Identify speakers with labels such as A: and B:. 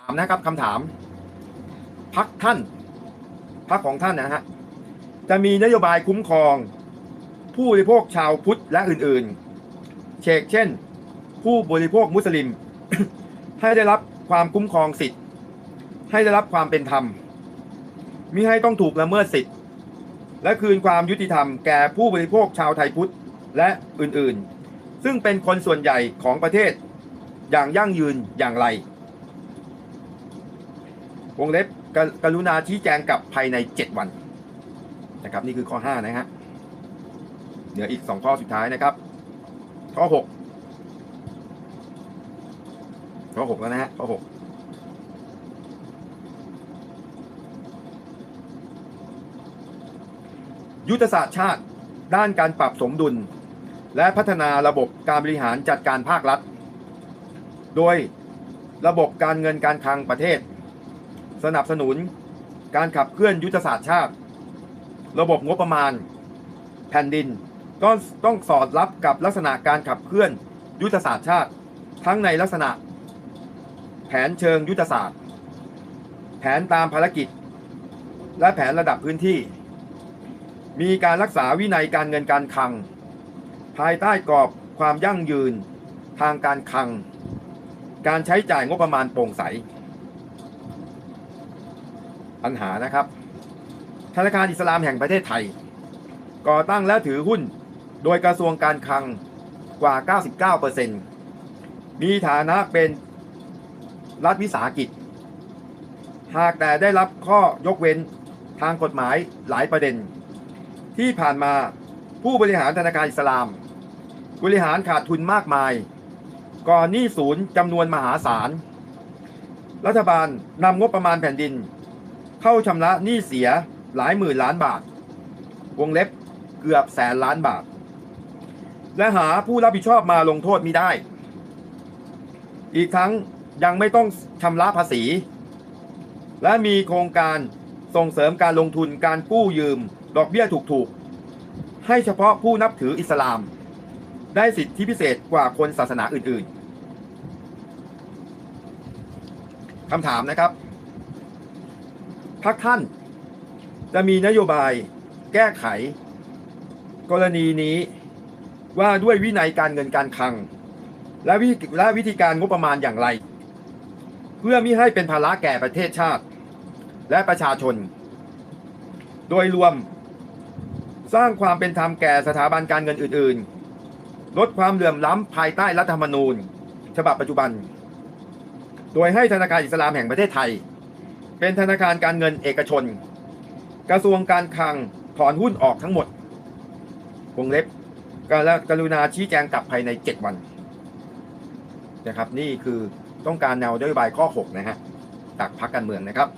A: ถามนะครับคำถามพักท่านพักของท่านนะฮะจะมีนโยบายคุ้มครอง ผู้บริโภคชาวพุทธและอื่นๆ เชกเช่น ผู้บริโภคมุสลิม ให้ได้รับความคุ้มครองสิทธิ์ ให้ได้รับความเป็นธรรมมิให้ต้องถูกละเมิดสิทธิ์ และคืนความยุติธรรมแก่ผู้บริโภคชาวไทยพุทธและอื่นๆ ซึ่งเป็นคนส่วนใหญ่ของประเทศอย่างยั่งยืนอย่างไร วงเล็บกรกรุณาชี้แจงกลับภายใน 7 วันนะครับนี่คือข้อ 5 นะฮะเหลืออีก 2 ข้อสุดท้ายนะครับ ข้อ 6 ข้อ 6 แล้วนะฮะข้อ 6ยุทธศาสตร์ชาติด้านการปรับสมดุล และพัฒนาระบบการบริหารจัดการภาครัฐ โดยระบบการเงินการคลังประเทศ สนับสนุน การขับเคลื่อนยุทธศาสตร์ชาติ ระบบงบประมาณ แผ่นดิน ก็ต้องสอดรับกับลักษณะการขับเคลื่อนยุทธศาสตร์ชาติ ทั้งในลักษณะ แผนเชิงยุทธศาสตร์ แผนตามภารกิจ และแผนระดับพื้นที่ มีการรักษาวินัยการเงินการคลัง ภายใต้กรอบความยั่งยืนทางการคลัง การใช้จ่ายงบประมาณโปร่งใส ปัญหานะครับ ธนาคารอิสลามแห่งประเทศไทย ก่อตั้งและถือหุ้นโดยกระทรวงการคลังกว่า 99%มีฐานะเป็นรัฐวิสาหกิจ หากแต่ได้รับข้อยกเว้นทางกฎหมายหลายประเด็น ที่ผ่านมาผู้บริหารธนาคารอิสลาม บริหารขาดทุนมากมาย ก่อนหนี้ศูนย์จำนวนมหาศาล รัฐบาลนำงบประมาณแผ่นดิน เข้าชำระหนี้เสียหลายหมื่นล้านบาท วงเล็บเกือบแสนล้านบาท และหาผู้รับผิดชอบมาลงโทษมิได้ อีกทั้งยังไม่ต้องชำระภาษี และมีโครงการส่งเสริมการลงทุนการกู้ยืม ดอกเบี้ยถูกๆ ให้เฉพาะผู้นับถืออิสลาม ได้สิทธิพิเศษกว่าคนศาสนาอื่นๆคำถามนะครับ พักท่าน จะมีนโยบายแก้ไข กรณีนี้ว่าด้วยวินัยการเงินการคลัง และวิและวิธีการงบประมาณอย่างไร เพื่อมิให้เป็นภาระแก่ประเทศชาติ และประชาชน โดยรวม สร้างความเป็นธรรมแก่สถาบันการเงินอื่น ๆ ลดความเหลื่อมล้ำภายใต้รัฐธรรมนูญ ฉบับปัจจุบัน โดยให้ธนาคารอิสลามแห่งประเทศไทย เป็นธนาคารการเงินเอกชน กระทรวงการคลังถอนหุ้นออกทั้งหมดวงเล็บกรกรุณาชี้แจงกลับภายใน 7 วันนะครับ นี่คือต้องการแนวนโยบายข้อ 6 นะฮะจากพรรคการเมืองนะครับ